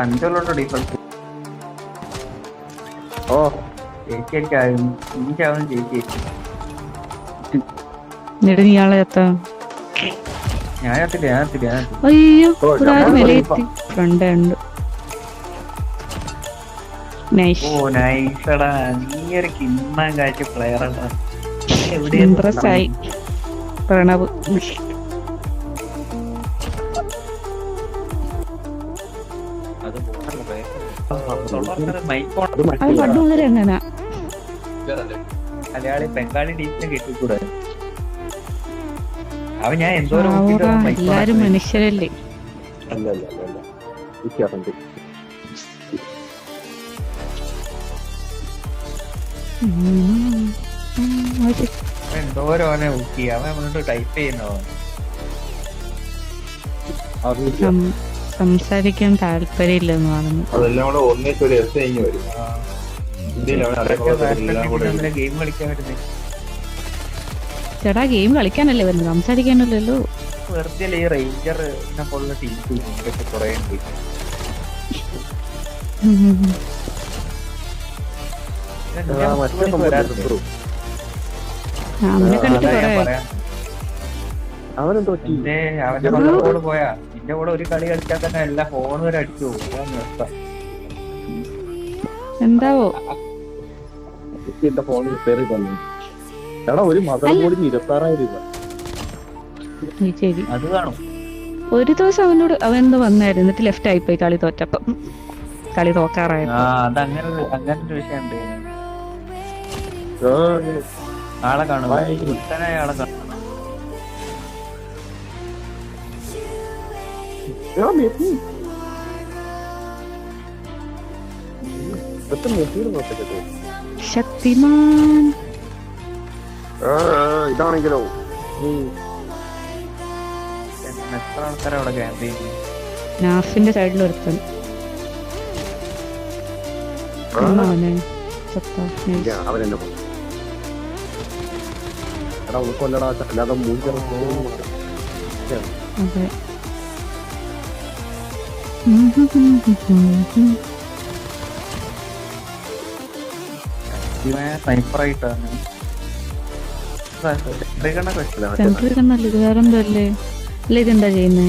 അഞ്ചോളോട്ടോ ഡിഫൾട്ട് ഓ ചേച്ചിയായിരിക്കും എനിക്കാവും ചേച്ചി എന്നിട്ട് നീ ആളെ എത്താ? ഞാൻ എത്തില്ല അയ്യോ ഇവിടെ ആരും നമ്മൾ ഫ്രണ്ട് ഉണ്ട്. നൈസ് ഓ നൈസടാ നീ ഒരു കിണ്ണാൻ കാഴ്ച ഇംപ്രസ് ആയി. പ്രണവ്. അത് അത് മറ്റേ പണ്ട് മുതൽ എങ്ങനാ മലയാളി ബംഗാളി ടീച്ചിനെ കിട്ടിക്കൂടെ അവൻ ഞാൻ എന്തോരം എല്ലാരും മനുഷ്യരല്ലേ? അല്ല അല്ല അല്ല അല്ല. വ്യത്യാസമുണ്ട് ഉം. ഉം, അത് അവൻ എന്തോരം അവനെ ഊക്കി അവൻ വീണ്ടും ടൈപ്പ് ചെയ്യുന്നോ സംസാരിക്കാൻ താല്പര്യമില്ലെന്ന് പറഞ്ഞു. അതെല്ലാം കൂടെ ഒന്നിച്ച് ഒരു എസ് കഴിഞ്ഞ് വരും. ചേട്ടാ ഗെയിം കളിക്കാനല്ലേ വരുന്നത്? സംസാരിക്കാനല്ലല്ലോ. വെറുതെ ഈ പോലുള്ള ടീംസ് കുറെ ഉണ്ട്. അവനെ കണ്ടിട്ട് പറയാം. അവനെന്തോ തോറ്റി അവന്റെ. പോയാ? നിന്റെ കൂടെ ഒരു കളി കളിച്ചാൽ തന്നെ എല്ലാ ഫോൺ വരെ അടിച്ചു. എന്താവോ? എന്റെ ഫോൺ റിപ്പയർ ചെയ്തു എടാ ഒരു മദർ ബോർഡിന് ഇരുപത്താറായിരം രൂപ. ശരി. അത് കാണും ഒരു ദിവസം അവനോട് അവൻ എന്തോ വന്നായിരുന്നു. എന്നിട്ട് ലെഫ്റ്റ് ആയി പോയി കളി തോറ്റപ്പം. കളി തോക്കാറായിരുന്നു ആ അങ്ങനെ അങ്ങനെ ഒരു വിഷയമുണ്ട്. ആളെ കാണും. ആളെ കാണും. മെസ്സി. ശക്തിമാൻ ഇതാണെങ്കിലോ എത്ര ആൾക്കാരെ അവിടെ ക്യാമ്പ് ചെയ്യുന്നു നാഫിന്റെ സൈഡിൽ ഒരുത്തൻ. അവനെ. കണ്ണല്ല ഇത് വേറെ എന്തോ അല്ലേ അല്ല ഇതെന്താ ചെയ്യുന്നേ?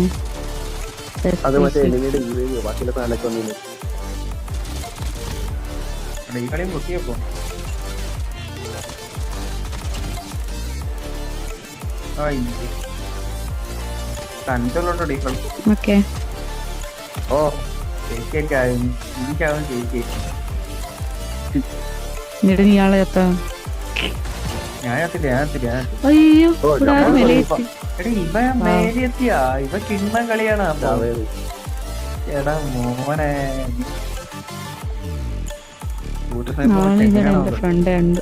അത് മറ്റേ എനിമിയുടെ യുഎഇ ബാക്കിയുള്ള സാധനമൊക്കെ വന്നില്ല? ഈ കളി പൊട്ടിയപ്പോ അഞ്ചോളോട്ടോ ഡിഫൾട്ട് ഓക്കെ. ഓ എനിക്കാവും ചേച്ചി എന്നിട്ട് നീ ആളെ എത്താ അയ്യോ ഇവ മേലെത്തിയാ ഇവ കിണ്ണം കളിയാണ് എടാ മോനെ ഫ്രണ്ട് ഉണ്ട്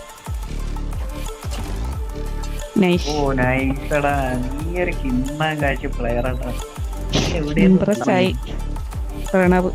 നൈസ് ഓ നൈസടാ നീ ഒരു കിണ്ണം കാഴ്ച പ്ലെയറാണ് എവിടെ ഇമ്പ്രസ് ആയി പ്രണവ്.